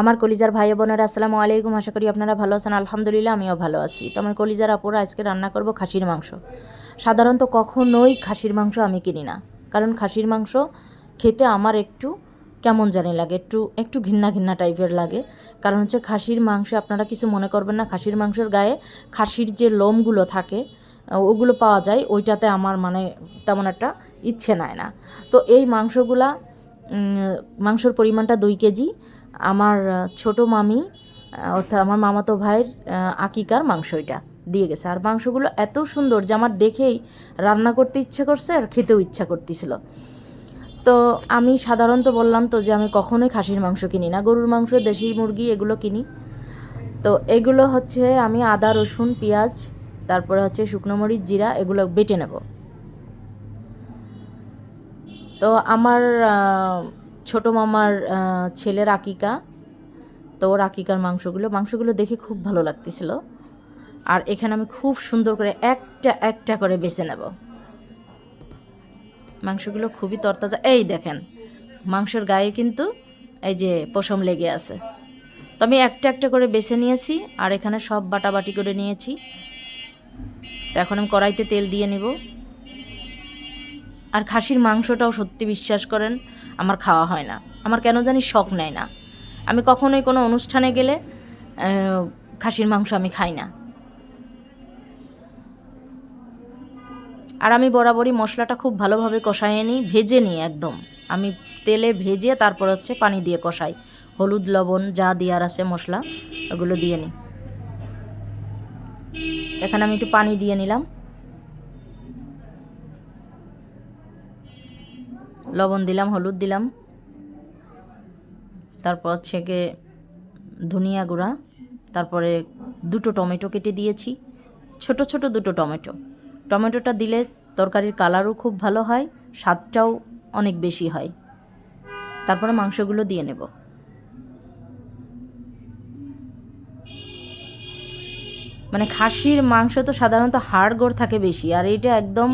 আমার কলিজার ভাই বোনেরা, আসসালামু আলাইকুম। আশা করি আপনারা ভালো আছেন। আলহামদুলিল্লাহ, আমিও ভালো আছি। তো আমার কলিজার আপুরা আজকে রান্না করব খাসির মাংস। সাধারণত কখনোই খাসির মাংস আমি কিনি না। কারণ খাসির মাংস খেতে আমার একটু কেমন জানি লাগে, একটু একটু ঘৃণা ঘৃণা টাইপের লাগে। কারণ হচ্ছে খাসির মাংস আপনারা কিছু মনে করবেন না, খাসির মাংসের গায়ে খাসির যে লোমগুলো থাকে ওগুলো পাওয়া যায়, ওইটাতে আমার মানে তেমন একটা ইচ্ছে নেয় না। তো এই মাংসগুলা মাংসর পরিমাণটা দুই কেজি আমার ছোট মামি অর্থাৎ আমার মামাতো ভাইয়ের আকিকার মাংস এটা দিয়ে গেছে। আর মাংসগুলো এত সুন্দর যে আমার দেখেই রান্না করতে ইচ্ছে করছে আর খেতেও ইচ্ছা করতেছিল। তো আমি সাধারণত বললাম তো যে আমি কখনোই খাসির মাংস কিনি না, গরুর মাংস, দেশি মুরগি এগুলো কিনি। তো এগুলো হচ্ছে আমি আদা, রসুন, পেঁয়াজ, তারপরে হচ্ছে শুকনো মরিচ, জিরা এগুলো বেটে নেব। তো আমার ছোট মামার ছেলের আকিকা, তো ওর আকিকার মাংসগুলো মাংসগুলো দেখে খুব ভালো লাগতেছিল। আর এখানে আমি খুব সুন্দর করে একটা একটা করে বেছে নেব। মাংসগুলো খুবই তরতাজা। এই দেখেন, মাংসের গায়ে কিন্তু এই যে পশম লেগে আছে। তো আমি একটা একটা করে বেছে নিয়েছি, আর এখানে সব বাটাবাটি করে নিয়েছি। তো এখন আমি কড়াইতে তেল দিয়ে নেব। আর খাসির মাংসটাও সত্যি বিশ্বাস করেন, আমার খাওয়া হয় না। আমার কেন জানি শখ নেয় না। আমি কখনোই কোনো অনুষ্ঠানে গেলে খাসির মাংস আমি খাই না। আর আমি বরাবরই মশলাটা খুব ভালোভাবে কষাইয়ে নিই ভেজে নিই একদম। আমি তেলে ভেজে তারপর হচ্ছে পানি দিয়ে কষাই। হলুদ, লবণ যা দেওয়ার আছে মশলা, ওগুলো দিয়ে নিই। এখানে আমি একটু পানি দিয়ে নিলাম। লবণ দিলাম, হলুদ দিলাম। তারপর হচ্ছে গিয়ে ধনিয়া গুঁড়া, তারপরে দুটো টমেটো কেটে দিয়েছি। ছোট ছোট দুটো টমেটো। টমেটোটা দিলে তরকারির কালারও খুব ভালো হয়, স্বাদটাও অনেক বেশি হয়। তারপরে মাংসগুলো দিয়ে নেব। মানে খাসির মাংস তো সাধারণত হাড় গোড় থাকে বেশি, আর এটা একদম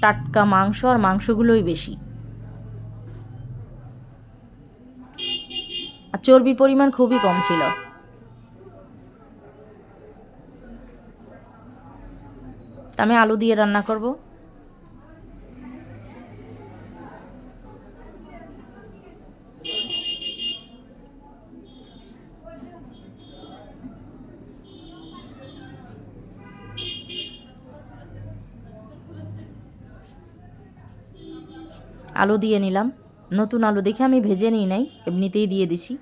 টাটকা মাংস আর মাংসগুলোই বেশি। আর চর্বির পরিমাণ খুবই কম ছিল। আমি আলু দিয়ে রান্না করব। আলু দিয়ে নিলাম। নতুন আলু দেখে আমি ভেজে নিই নাই, এমনিতেই দিয়ে দিছি।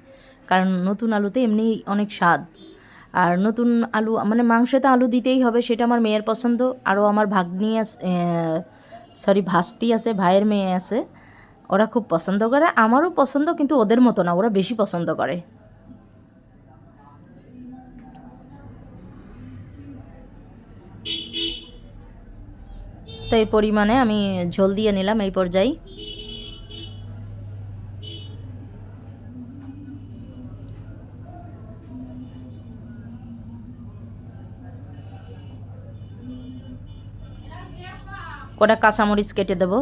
কারণ নতুন আলুতে এমনি অনেক স্বাদ। আর নতুন আলু মানে মাংসতে আলু দিতেই হবে, সেটা আমার মেয়ের পছন্দ। আরও আমার ভাগ্নি সরি ভাস্তি আছে, ভাইয়ের মেয়ে আছে। ওরা খুব পছন্দ করে। আমারও পছন্দ, কিন্তু ওদের মতো না, ওরা বেশি পছন্দ করে। তো এই পরিমাণে আমি ঝোল দিয়ে নিলাম, এই পর্যায়ে। কটা কাঁচামরিচ কেটে দেব।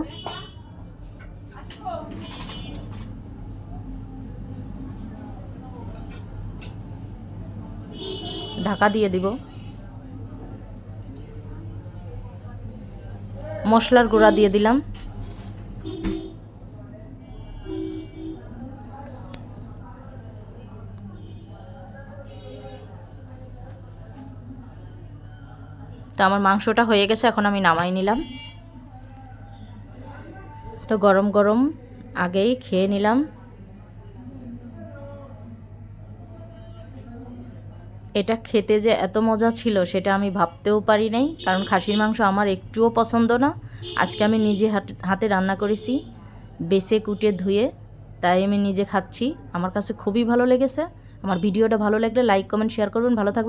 ঢাকা দিয়ে দিব। মশলার গুঁড়া দিয়ে দিলাম। তো আমার মাংসটা হয়ে গেছে, এখন আমি নামাই নিলাম। তো গরম গরম আগেই খেয়ে নিলাম। এটা খেতে যে এত মজা ছিল সেটা আমি ভাবতেও পারি নাই, কারণ খাসির মাংস আমার একটুও পছন্দ না। আজকে আমি নিজে হাতে রান্না করেছি বেছে কুটে ধুয়ে, তাই আমি নিজে খাচ্ছি। আমার কাছে খুবই ভালো লেগেছে। আমার ভিডিওটা ভালো লাগলে লাইক, কমেন্ট, শেয়ার করবেন। ভালো থাকবেন।